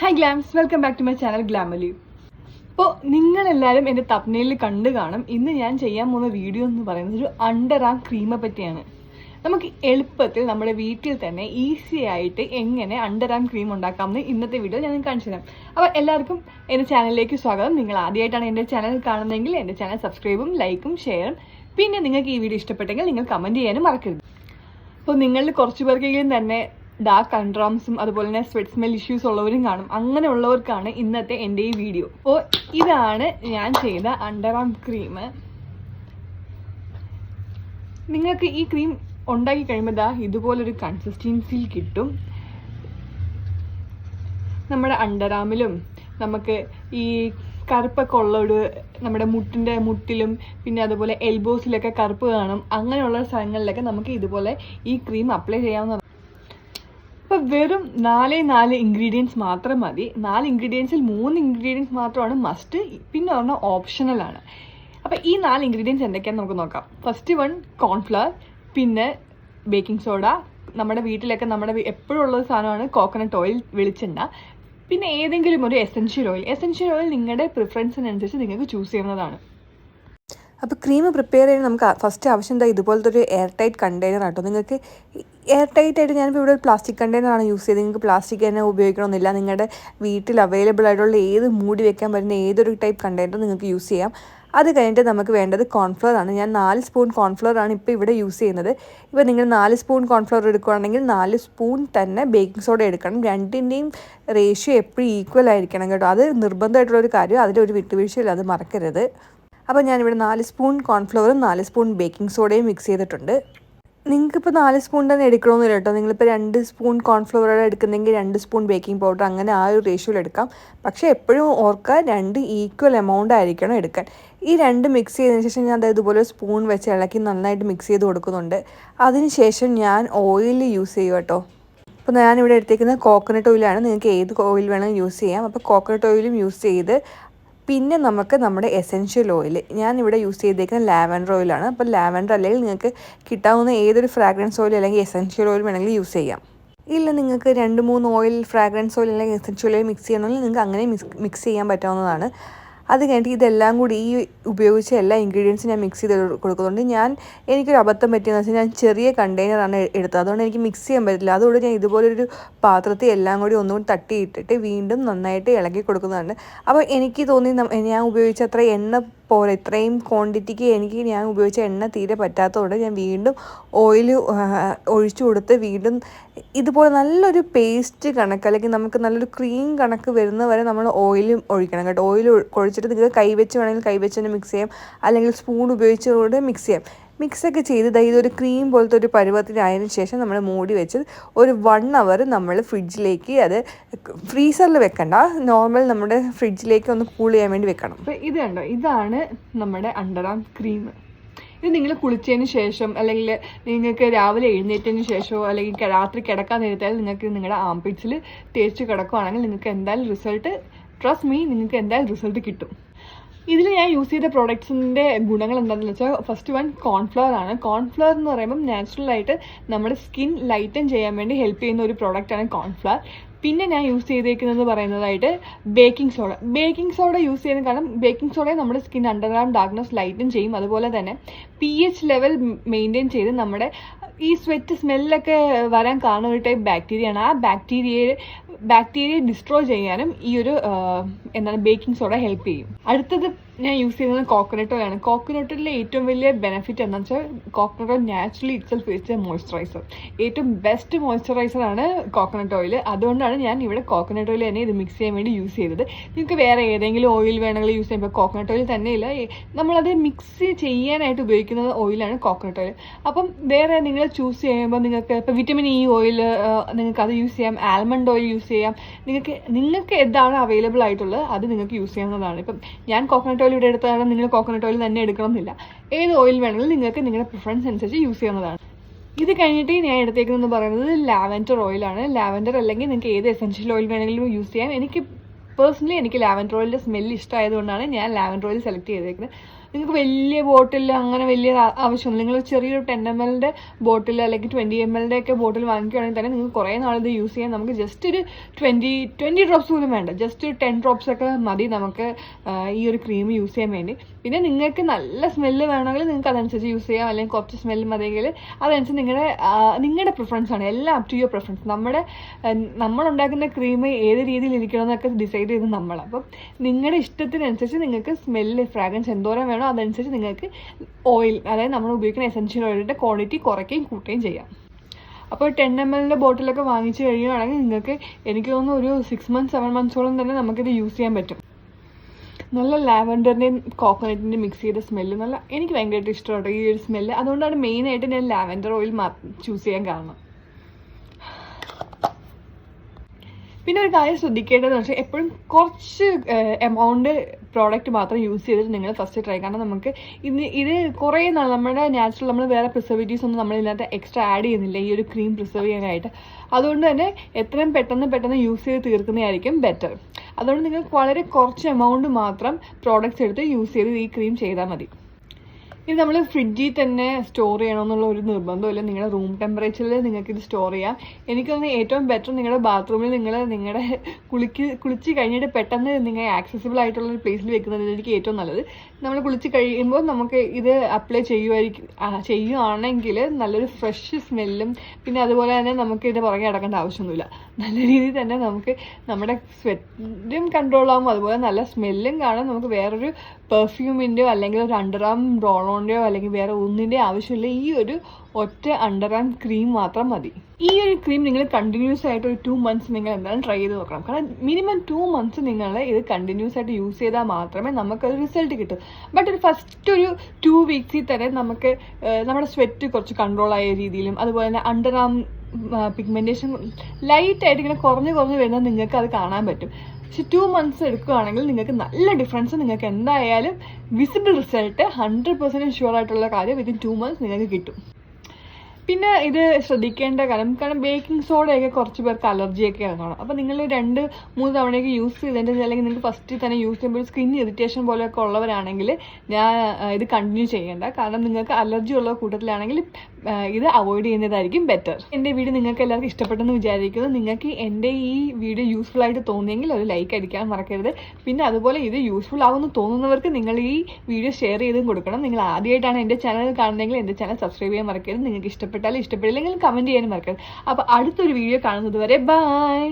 Hi glams welcome back to my channel ഗ്ലാമലി അപ്പോൾ നിങ്ങളെല്ലാവരും എന്റെ തപ്നയിൽ കണ്ടു കാണും. ഇന്ന് ഞാൻ ചെയ്യാൻ പോകുന്ന വീഡിയോ എന്ന് പറയുന്നത് ഒരു അണ്ടർ ആം ക്രീമെ പറ്റിയാണ്. നമുക്ക് എളുപ്പത്തിൽ നമ്മുടെ വീട്ടിൽ തന്നെ ഈസി ആയിട്ട് എങ്ങനെ അണ്ടർ ആം ക്രീം ഉണ്ടാക്കാമെന്ന് ഇന്നത്തെ വീഡിയോ ഞാൻ കാണിച്ചു തരാം. അപ്പോൾ എല്ലാവർക്കും എന്റെ ചാനലിലേക്ക് സ്വാഗതം. നിങ്ങൾ ആദ്യമായിട്ടാണ് എന്റെ ചാനൽ കാണുന്നതെങ്കിൽ എന്റെ ചാനൽ സബ്സ്ക്രൈബും ലൈക്കും ഷെയറും പിന്നെ നിങ്ങൾക്ക് ഈ വീഡിയോ ഇഷ്ടപ്പെട്ടെങ്കിൽ നിങ്ങൾ കമന്റ് ചെയ്യാനും മറക്കരുത്. അപ്പോൾ നിങ്ങളിൽ കുറച്ച് പേർക്കെങ്കിലും തന്നെ ഡാർക്ക് അൺഡ്രാംസും അതുപോലെ തന്നെ സ്വെറ്റ് സ്മെൽ ഇഷ്യൂസ് ഉള്ളവരും കാണും. അങ്ങനെയുള്ളവർക്കാണ് ഇന്നത്തെ എന്റെ ഈ വീഡിയോ അപ്പോൾ ഇതാണ് ഞാൻ ചെയ്ത അണ്ടർ ആം ക്രീം നിങ്ങൾക്ക് ഈ ക്രീം ഉണ്ടാക്കി കഴിയുമ്പോൾ ദാ ഇതുപോലൊരു കൺസിസ്റ്റൻസിയിൽ കിട്ടും. നമ്മുടെ അണ്ടറാമിലും നമുക്ക് ഈ കറുപ്പൊക്കെ ഉള്ള ഒരു നമ്മുടെ മുട്ടിന്റെ മുട്ടിലും പിന്നെ അതുപോലെ എൽബോസിലൊക്കെ കറുപ്പ് കാണും. അങ്ങനെയുള്ള സ്ഥലങ്ങളിലൊക്കെ നമുക്ക് ഇതുപോലെ ഈ ക്രീം അപ്ലൈ ചെയ്യാവുന്നതാണ്. അപ്പോൾ വെറും നാലേ നാല് ഇൻഗ്രീഡിയൻസ് മാത്രം മതി. നാല് ഇൻഗ്രീഡിയൻസിൽ മൂന്ന് ഇൻഗ്രീഡിയൻസ് മാത്രമാണ് മസ്റ്റ് പിന്നെ പറഞ്ഞാൽ ഓപ്ഷണലാണ് അപ്പോൾ ഈ നാല് ഇൻഗ്രീഡിയൻസ് എന്തൊക്കെയാണെന്ന് നമുക്ക് നോക്കാം. ഫസ്റ്റ് വൺ കോൺഫ്ലവർ പിന്നെ ബേക്കിംഗ് സോഡ നമ്മുടെ വീട്ടിലൊക്കെ നമ്മുടെ എപ്പോഴും ഉള്ള സാധനമാണ് കോക്കനട്ട് ഓയിൽ വെളിച്ചെണ്ണ. പിന്നെ ഏതെങ്കിലും ഒരു എസെൻഷ്യൽ ഓയിൽ എസെൻഷ്യൽ ഓയിൽ നിങ്ങളുടെ പ്രിഫറൻസിനനുസരിച്ച് നിങ്ങൾക്ക് ചൂസ് ചെയ്യുന്നതാണ് അപ്പോൾ ക്രീം പ്രിപ്പയർ ചെയ്യാൻ നമുക്ക് ഫസ്റ്റ് ആവശ്യം എന്താ? ഇതുപോലത്തെ ഒരു എയർ ടൈറ്റ് കണ്ടെയ്നർ ആട്ടോ. നിങ്ങൾക്ക് എയർ ടൈറ്റ് ആയിട്ട് ഞാനിപ്പോൾ ഇവിടെ ഒരു പ്ലാസ്റ്റിക് കണ്ടെയ്നറാണ് യൂസ് ചെയ്തത്. നിങ്ങൾക്ക് പ്ലാസ്റ്റിക് തന്നെ ഉപയോഗിക്കണമെന്നില്ല. നിങ്ങളുടെ വീട്ടിൽ അവൈലബിൾ ആയിട്ടുള്ള ഏത് മൂടി വെക്കാൻ പറ്റുന്ന ഏതൊരു ടൈപ്പ് കണ്ടെയ്നർ നിങ്ങൾക്ക് യൂസ് ചെയ്യാം. അത് കഴിഞ്ഞിട്ട് നമുക്ക് വേണ്ടത് കോൺഫ്ലവർ ആണ്. ഞാൻ നാല് സ്പൂൺ കോൺഫ്ലവർ ആണ് ഇപ്പോൾ ഇവിടെ യൂസ് ചെയ്യുന്നത്. ഇപ്പോൾ നിങ്ങൾ നാല് സ്പൂൺ കോൺഫ്ലവർ എടുക്കുകയാണെങ്കിൽ നാല് സ്പൂൺ തന്നെ ബേക്കിംഗ് സോഡ എടുക്കണം. രണ്ടിന്റെയും റേഷ്യോ എപ്പോഴും ഈക്വൽ ആയിരിക്കണം കേട്ടോ. അത് നിർബന്ധമായിട്ടുള്ളൊരു കാര്യം. അതിലൊരു വിട്ടുവീഴ്ചയില്ല. അത് മറക്കരുത്. അപ്പോൾ ഞാനിവിടെ നാല് സ്പൂൺ കോൺഫ്ലവറും നാല് സ്പൂൺ ബേക്കിംഗ് സോഡയും മിക്സ് ചെയ്തിട്ടുണ്ട്. നിങ്ങൾക്കിപ്പോൾ നാല് സ്പൂൺ തന്നെ എടുക്കണമെന്നില്ല കേട്ടോ. നിങ്ങളിപ്പോൾ രണ്ട് സ്പൂൺ കോൺഫ്ലവർ എടുക്കുന്നെങ്കിൽ രണ്ട് സ്പൂൺ ബേക്കിംഗ് പൗഡർ അങ്ങനെ ആ ഒരു റേഷ്യോയിൽ എടുക്കാം. പക്ഷേ എപ്പോഴും ഓർക്കുക രണ്ട് ഈക്വൽ എമൗണ്ട് ആയിരിക്കണം എടുക്കാൻ. ഈ രണ്ട് മിക്സ് ചെയ്തതിന് ശേഷം ഞാൻ അതായത് ഇതുപോലെ സ്പൂൺ വെച്ച് ഇളക്കി നന്നായിട്ട് മിക്സ് ചെയ്ത് കൊടുക്കുന്നുണ്ട്. അതിനുശേഷം ഞാൻ ഓയിൽ യൂസ് ചെയ്യും കേട്ടോ. അപ്പോൾ ഞാനിവിടെ എടുത്തേക്കുന്നത് കോക്കനട്ട് ഓയിലാണ് നിങ്ങൾക്ക് ഏത് ഓയിൽ വേണമെങ്കിലും യൂസ് ചെയ്യാം. അപ്പോൾ കോക്കനട്ട് ഓയിലും യൂസ് ചെയ്ത് പിന്നെ നമുക്ക് നമ്മുടെ എസെൻഷ്യൽ ഓയിൽ ഞാൻ ഇവിടെ യൂസ് ചെയ്തേക്കുന്ന ലാവൻഡർ ഓയിലാണ് അപ്പോൾ ലാവൻഡർ അല്ലെങ്കിൽ നിങ്ങൾക്ക് കിട്ടാവുന്ന ഏതൊരു ഫ്രാഗ്രൻസ് ഓയിൽ അല്ലെങ്കിൽ എസെൻഷ്യൽ ഓയിൽ വേണമെങ്കിൽ യൂസ് ചെയ്യാം. ഇല്ല നിങ്ങൾക്ക് രണ്ട് മൂന്ന് ഓയിൽ ഫ്രാഗ്രൻസ് ഓയിൽ അല്ലെങ്കിൽ എസെൻഷ്യൽ ഓയിൽ മിക്സ് ചെയ്യണമെങ്കിൽ നിങ്ങൾക്ക് അങ്ങനെ മിക്സ് മിക്സ് ചെയ്യാൻ പറ്റാവുന്നതാണ്. അത് കഴിഞ്ഞിട്ട് ഇതെല്ലാം കൂടി ഈ ഉപയോഗിച്ച എല്ലാ ഇൻഗ്രീഡിയൻസും ഞാൻ മിക്സ് ചെയ്ത് കൊടുക്കുന്നുണ്ട്. ഞാൻ എനിക്കൊരു അബദ്ധം പറ്റിയെന്ന് വെച്ചാൽ ഞാൻ ചെറിയ കണ്ടെയ്നറാണ് എടുത്തത്. അതുകൊണ്ട് എനിക്ക് മിക്സ് ചെയ്യാൻ പറ്റില്ല. അതുകൊണ്ട് ഞാൻ ഇതുപോലൊരു പാത്രത്തിൽ എല്ലാം കൂടി ഒന്നുകൂടി തട്ടിയിട്ടിട്ട് വീണ്ടും നന്നായിട്ട് ഇളക്കി കൊടുക്കുന്നതാണ്. അപ്പോൾ എനിക്ക് തോന്നി ഞാൻ ഉപയോഗിച്ച അത്ര എണ്ണ പോലെ ഇത്രയും ക്വാണ്ടിറ്റിക്ക് എനിക്ക് ഞാൻ ഉപയോഗിച്ച എണ്ണ തീരെ പറ്റാത്തതുകൊണ്ട് ഞാൻ വീണ്ടും ഓയിൽ ഒഴിച്ചു കൊടുത്ത് വീണ്ടും ഇതുപോലെ നല്ലൊരു പേസ്റ്റ് കണക്ക് അല്ലെങ്കിൽ നമുക്ക് നല്ലൊരു ക്രീം കണക്ക് വരുന്ന വരെ നമ്മൾ ഓയിലും ഒഴിക്കണം കേട്ടോ. ഓയിൽ ഒഴിച്ചിട്ട് നിങ്ങൾക്ക് കൈവച്ച് വേണമെങ്കിൽ കൈവച്ച് തന്നെ മിക്സ് ചെയ്യാം. അല്ലെങ്കിൽ സ്പൂൺ ഉപയോഗിച്ചുകൊണ്ട് മിക്സ് ചെയ്യാം. മിക്സൊക്കെ ചെയ്ത് ദാ ഇതൊരു ക്രീം പോലത്തെ ഒരു പരുവത്തിനായതിനു ശേഷം നമ്മൾ മൂടി വെച്ച് ഒരു വൺ അവർ നമ്മൾ ഫ്രിഡ്ജിലേക്ക് അത് ഫ്രീസറിൽ വെക്കണ്ട. നോർമൽ നമ്മുടെ ഫ്രിഡ്ജിലേക്ക് ഒന്ന് കൂൾ ചെയ്യാൻ വേണ്ടി വെക്കണം. അപ്പോൾ ഇത് കണ്ടോ? ഇതാണ് നമ്മുടെ അണ്ടറാം ക്രീം ഇത് നിങ്ങൾ കുളിച്ചതിന് ശേഷം അല്ലെങ്കിൽ നിങ്ങൾക്ക് രാവിലെ എഴുന്നേറ്റതിന് ശേഷമോ അല്ലെങ്കിൽ രാത്രി കിടക്കാൻ നേരത്തെ നിങ്ങൾക്ക് നിങ്ങളുടെ ആംപിറ്റ്സിൽ തേച്ച് കിടക്കുകയാണെങ്കിൽ നിങ്ങൾക്ക് എന്തായാലും റിസൾട്ട് ട്രസ്റ്റ് മീ നിങ്ങൾക്ക് എന്തായാലും റിസൾട്ട് കിട്ടും. ഇതിൽ ഞാൻ യൂസ് ചെയ്ത പ്രോഡക്ട്സിന്റെ ഗുണങ്ങൾ എന്താണെന്ന് വെച്ചാൽ ഫസ്റ്റ് വൺ കോൺഫ്ലവർ ആണ്. കോൺഫ്ലവർ എന്ന് പറയുമ്പം നാച്ചുറൽ ആയിട്ട് നമ്മുടെ സ്കിൻ ലൈറ്റൻ ചെയ്യാൻ വേണ്ടി ഹെൽപ്പ് ചെയ്യുന്ന ഒരു പ്രോഡക്റ്റാണ് കോൺഫ്ലവർ പിന്നെ ഞാൻ യൂസ് ചെയ്തേക്കുന്നത് പറയുന്നതായിട്ട് baking soda baking soda use ചെയ്യുന്ന കാരണം ബേക്കിംഗ് സോഡ നമ്മുടെ സ്കിൻ അണ്ടർഗ്രൗണ്ട് ഡാർക്ക്നെസ് ലൈറ്റൻ ചെയ്യും. അതുപോലെ തന്നെ പി എച്ച് ലെവൽ മെയിന്റെയിൻ ചെയ്ത് നമ്മുടെ ഈ സ്വെറ്റ് സ്മെല്ലൊക്കെ വരാൻ കാരണം ഒരു ടൈപ്പ് ബാക്ടീരിയ ആണ്. ആ ബാക്ടീരിയയെ ബാക്ടീരിയയെ ഡിസ്ട്രോയ് ചെയ്യാനും ഈ ഒരു എന്താണ് ബേക്കിംഗ് സോഡ ഹെൽപ്പ് ചെയ്യും. അടുത്തത് ഞാൻ യൂസ് ചെയ്യുന്നത് കോക്കനട്ട് ഓയിലാണ് കോക്കനട്ടിലെ ഏറ്റവും വലിയ ബെനിഫിറ്റ് എന്താണെന്ന് വെച്ചാൽ കോക്കനട്ട് ഓയിൽ നാച്ചുറലി ഇറ്റ്സെൽഫ് വെച്ച മോയ്സ്ചറൈസർ ഏറ്റവും ബെസ്റ്റ് മോയ്സ്ചറൈസർ ആണ് കോക്കനട്ട് ഓയിൽ അതുകൊണ്ടാണ് ഞാൻ ഇവിടെ കോക്കനട്ട് ഓയിൽ തന്നെ ഇത് മിക്സ് ചെയ്യാൻ വേണ്ടി യൂസ് ചെയ്തത്. നിങ്ങൾക്ക് വേറെ ഏതെങ്കിലും ഓയിൽ വേണമെങ്കിൽ യൂസ് ചെയ്യുമ്പോൾ കോക്കനട്ട് ഓയിൽ തന്നെയില്ല. നമ്മളത് മിക്സ് ചെയ്യാനായിട്ട് ഉപയോഗിക്കുന്ന ഓയിലാണ് കോക്കനട്ട് ഓയിൽ അപ്പം വേറെ നിങ്ങൾ ചൂസ് ചെയ്യുമ്പോൾ നിങ്ങൾക്ക് ഇപ്പോൾ വിറ്റമിൻ ഇ ഓയിൽ നിങ്ങൾക്ക് അത് യൂസ് ചെയ്യാം. ആൽമണ്ട് ഓയിൽ യൂസ് ചെയ്യാം. നിങ്ങൾക്ക് നിങ്ങൾക്ക് എന്താണ് അവൈലബിൾ ആയിട്ടുള്ളത്? അത് നിങ്ങൾക്ക് യൂസ് ചെയ്യാവുന്നതാണ്. ഇപ്പം ഞാൻ കോക്കനട്ട് ഓയിൽ ഇവിടെ എടുത്തതാണ്. നിങ്ങൾ കോക്കനട്ട് ഓയിൽ തന്നെ എടുക്കണമെന്നില്ല. ഏത് ഓയിൽ വേണമെങ്കിലും നിങ്ങൾക്ക് നിങ്ങളുടെ പ്രിഫറൻസ് അനുസരിച്ച് യൂസ് ചെയ്യാവുന്നതാണ്. ഇത് കഴിഞ്ഞിട്ട് ഞാൻ എടുത്തേക്കുന്നതെന്ന് പറയുന്നത് ലാവൻഡർ ഓയിലാണ് ലാവൻഡർ അല്ലെങ്കിൽ നിങ്ങൾക്ക് ഏത് എസെൻഷ്യൽ ഓയിൽ വേണമെങ്കിലും യൂസ് ചെയ്യാം. എനിക്ക് പേഴ്സണലി എനിക്ക് ലാവൻഡർ ഓയിലിന്റെ സ്മെല്ല് ഇഷ്ടമായതുകൊണ്ടാണ് ഞാൻ ലാവൻഡർ ഓയിൽ സെലക്ട് ചെയ്തേക്കുന്നത്. നിങ്ങൾക്ക് വലിയ ബോട്ടിൽ അങ്ങനെ വലിയ ആവശ്യമില്ല നിങ്ങൾ ചെറിയൊരു ടെൻ എം എല്ലിന്റെ ബോട്ടിൽ അല്ലെങ്കിൽ ട്വന്റി എം എല്ലിന്റെ ഒക്കെ ബോട്ടിൽ വാങ്ങിക്കുകയാണെങ്കിൽ തന്നെ നിങ്ങൾക്ക് കുറേ നാൾ ഇത് യൂസ് ചെയ്യാൻ നമുക്ക് ജസ്റ്റ് ഒരു ട്വന്റി ട്വന്റി ഡ്രോപ്സ് പോലും വേണ്ട. ജസ്റ്റ് ഒരു ടെൻ ഡ്രോപ്സ് ഒക്കെ മതി നമുക്ക് ഈ ഒരു ക്രീം യൂസ് ചെയ്യാൻ വേണ്ടി. പിന്നെ നിങ്ങൾക്ക് നല്ല സ്മെല്ല് വേണമെങ്കിൽ നിങ്ങൾക്ക് അതനുസരിച്ച് യൂസ് ചെയ്യാം. അല്ലെങ്കിൽ കുറച്ച് സ്മെല്ല് മതിയെങ്കിൽ അതനുസരിച്ച് നിങ്ങളുടെ നിങ്ങളുടെ പ്രിഫറൻസ് ആണ്. എല്ലാം അപ് ടു യുവർ പ്രിഫറൻസ് നമ്മുടെ നമ്മളുണ്ടാക്കുന്ന ക്രീം ഏത് രീതിയിൽ ഇരിക്കണമെന്നൊക്കെ ഡിസൈഡ് ചെയ്ത് നമ്മൾ അപ്പം നിങ്ങളുടെ ഇഷ്ടത്തിനനുസരിച്ച് നിങ്ങൾക്ക് സ്മെല്ല് ഫ്രാഗ്രൻസ് എന്തോരം വേണോ അതനുസരിച്ച് നിങ്ങൾക്ക് ഓയിൽ അതായത് നമ്മൾ ഉപയോഗിക്കുന്ന എസൻഷ്യൽ ഓയിലിന്റെ ക്വാളിറ്റി കുറയ്ക്കുകയും കൂട്ടുകയും ചെയ്യാം. അപ്പോൾ ടെൻ എം എല്ലിന്റെ ബോട്ടിലൊക്കെ വാങ്ങിച്ചു കഴിയുകയാണെങ്കിൽ നിങ്ങൾക്ക് എനിക്ക് തോന്നുന്നു ഒരു സിക്സ് മന്ത്സ് സെവൻ മന്ത്സോളം തന്നെ നമുക്കിത് യൂസ് ചെയ്യാൻ പറ്റും. നല്ല ലാവൻഡറിന്റെയും കോക്കനട്ടിന്റെയും മിക്സ് ചെയ്ത സ്മെല്ല് നല്ല എനിക്ക് ഭയങ്കരമായിട്ട് ഇഷ്ടമാണ് ഈ ഒരു സ്മെല്ല് അതുകൊണ്ടാണ് മെയിനായിട്ട് ഞാൻ ലാവൻഡർ ഓയിൽ ചൂസ് ചെയ്യാൻ കാരണം പിന്നെ ഒരു കാര്യം ശ്രദ്ധിക്കേണ്ടതെന്ന് വെച്ചാൽ എപ്പോഴും കുറച്ച് എമൗണ്ട് പ്രോഡക്റ്റ് മാത്രം യൂസ് ചെയ്തിട്ട് നിങ്ങൾ ഫസ്റ്റ് ട്രൈ കാരണം നമുക്ക് ഇന്ന് ഇത് കുറേ നാൾ നമ്മുടെ നാച്ചുറൽ നമ്മൾ വേറെ പ്രിസർവേറ്റീവ്സ് ഒന്നും നമ്മൾ ഇതിനകത്ത് എക്സ്ട്രാ ആഡ് ചെയ്യുന്നില്ല? ഈ ഒരു ക്രീം പ്രിസർവ് ചെയ്യാനായിട്ട്. അതുകൊണ്ട് തന്നെ എത്രയും പെട്ടെന്ന് പെട്ടെന്ന് യൂസ് ചെയ്ത് തീർക്കുന്നതായിരിക്കും ബെറ്റർ അതുകൊണ്ട് നിങ്ങൾക്ക് വളരെ കുറച്ച് എമൗണ്ട് മാത്രം പ്രോഡക്റ്റ്സ് എടുത്ത് യൂസ് ചെയ്ത് ഈ ക്രീം ചെയ്താൽ മതി. ഇത് നമ്മൾ ഫ്രിഡ്ജിൽ തന്നെ സ്റ്റോർ ചെയ്യണമെന്നുള്ള ഒരു നിർബന്ധമില്ല നിങ്ങളുടെ റൂം ടെമ്പറേച്ചറിൽ നിങ്ങൾക്ക് ഇത് സ്റ്റോർ ചെയ്യാം. എനിക്ക് തോന്നുന്നു ഏറ്റവും ബെറ്റർ നിങ്ങളുടെ ബാത്റൂമിൽ നിങ്ങൾ നിങ്ങളുടെ കുളിക്ക് കുളിച്ച് കഴിഞ്ഞിട്ട് പെട്ടെന്ന് നിങ്ങൾ ആക്സസിബിൾ ആയിട്ടുള്ള ഒരു പ്ലേസിൽ വെക്കുന്നതായിരിക്കും ഏറ്റവും നല്ലത്. നമ്മൾ കുളിച്ച് കഴിയുമ്പോൾ നമുക്ക് ഇത് അപ്ലൈ ചെയ്യുമായിരിക്കും ചെയ്യുകയാണെങ്കിൽ നല്ലൊരു ഫ്രഷ് സ്മെല്ലും പിന്നെ അതുപോലെ തന്നെ നമുക്ക് ഇത് പുറകെ അടക്കേണ്ട ആവശ്യമൊന്നുമില്ല. നല്ല രീതിയിൽ തന്നെ നമുക്ക് നമ്മുടെ സ്വെറ്റും കൺട്രോൾ ആകും അതുപോലെ നല്ല സ്മെല്ലും കാണാൻ നമുക്ക് വേറൊരു പെർഫ്യൂമിന്റെയോ അല്ലെങ്കിൽ ഒരു അണ്ടർ ആം റോളോന്റെയോ അല്ലെങ്കിൽ വേറെ ഒന്നിന്റെയോ ആവശ്യമില്ല ഈ ഒരു ഒറ്റ അണ്ടർആം ക്രീം മാത്രം മതി. ഈ ഒരു ക്രീം നിങ്ങൾ കണ്ടിന്യൂസ് ആയിട്ട് ഒരു ടു മന്ത്സ് നിങ്ങൾ എന്തായാലും ട്രൈ ചെയ്ത് നോക്കണം. കാരണം മിനിമം ടു മന്ത്സ് നിങ്ങൾ ഇത് കണ്ടിന്യൂസ് ആയിട്ട് യൂസ് ചെയ്താൽ മാത്രമേ നമുക്ക് റിസൾട്ട് കിട്ടൂ. ബട്ട് ഒരു ഫസ്റ്റ് ഒരു ടു വീക്സിൽ തന്നെ നമുക്ക് നമ്മുടെ സ്വെറ്റ് കുറച്ച് കൺട്രോൾ ആയ രീതിയിലും അതുപോലെ തന്നെ അണ്ടർ ആം പിഗ്മെന്റേഷൻ ലൈറ്റായിട്ട് ഇങ്ങനെ കുറഞ്ഞ് കുറഞ്ഞ് വരുന്നത് നിങ്ങൾക്ക് അത് കാണാൻ പറ്റും. പക്ഷെ ടു മന്ത്സ് എടുക്കുകയാണെങ്കിൽ നിങ്ങൾക്ക് നല്ല ഡിഫറൻസ് നിങ്ങൾക്ക് എന്തായാലും visible result hundred percent sure ആയിട്ടുള്ള കാര്യം വിത്തിൻ ടു മന്ത്സ് നിങ്ങൾക്ക് കിട്ടും. പിന്നെ ഇത് ശ്രദ്ധിക്കേണ്ട കാര്യം കാരണം ബേക്കിംഗ് സോഡയൊക്കെ കുറച്ച് പേർക്ക് അലർജിയൊക്കെ കാണും അപ്പോൾ നിങ്ങൾ രണ്ട് മൂന്ന് തവണയൊക്കെ യൂസ് ചെയ്തതിന്റെ അല്ലെങ്കിൽ നിങ്ങൾക്ക് ഫസ്റ്റ് തന്നെ യൂസ് ചെയ്യുമ്പോൾ സ്കിൻ ഇറിറ്റേഷൻ പോലെയൊക്കെ ഉള്ളവരാണെങ്കിൽ ഞാൻ ഇത് കണ്ടിന്യൂ ചെയ്യേണ്ട. കാരണം നിങ്ങൾക്ക് അലർജി ഉള്ള കൂട്ടത്തിലാണെങ്കിൽ ഇത് അവോയ്ഡ് ചെയ്യുന്നതായിരിക്കും ബെറ്റർ എന്റെ വീഡിയോ നിങ്ങൾക്ക് എല്ലാവർക്കും ഇഷ്ടപ്പെട്ടെന്ന് വിചാരിക്കുന്നു. നിങ്ങൾക്ക് എന്റെ ഈ വീഡിയോ യൂസ്ഫുൾ ആയിട്ട് തോന്നിയെങ്കിൽ ഒരു ലൈക്ക് അടിക്കാൻ മറക്കരുത്. പിന്നെ അതുപോലെ ഇത് യൂസ്ഫുൾ ആകുമെന്ന് തോന്നുന്നവർക്ക് നിങ്ങൾ ഈ വീഡിയോ ഷെയർ ചെയ്തും കൊടുക്കണം. നിങ്ങൾ ആദ്യമായിട്ടാണ് എന്റെ ചാനൽ കാണുന്നതെങ്കിൽ എന്റെ ചാനൽ സബ്സ്ക്രൈബ് ചെയ്യാൻ മറക്കരുത്. നിങ്ങൾക്ക് ഇഷ്ടപ്പെട്ടാലും ഇഷ്ടപ്പെട്ടില്ലെങ്കിൽ കമന്റ് ചെയ്യാനും മറക്കരുത്. അപ്പോൾ അടുത്തൊരു വീഡിയോ കാണുന്നത് വരെ ബൈ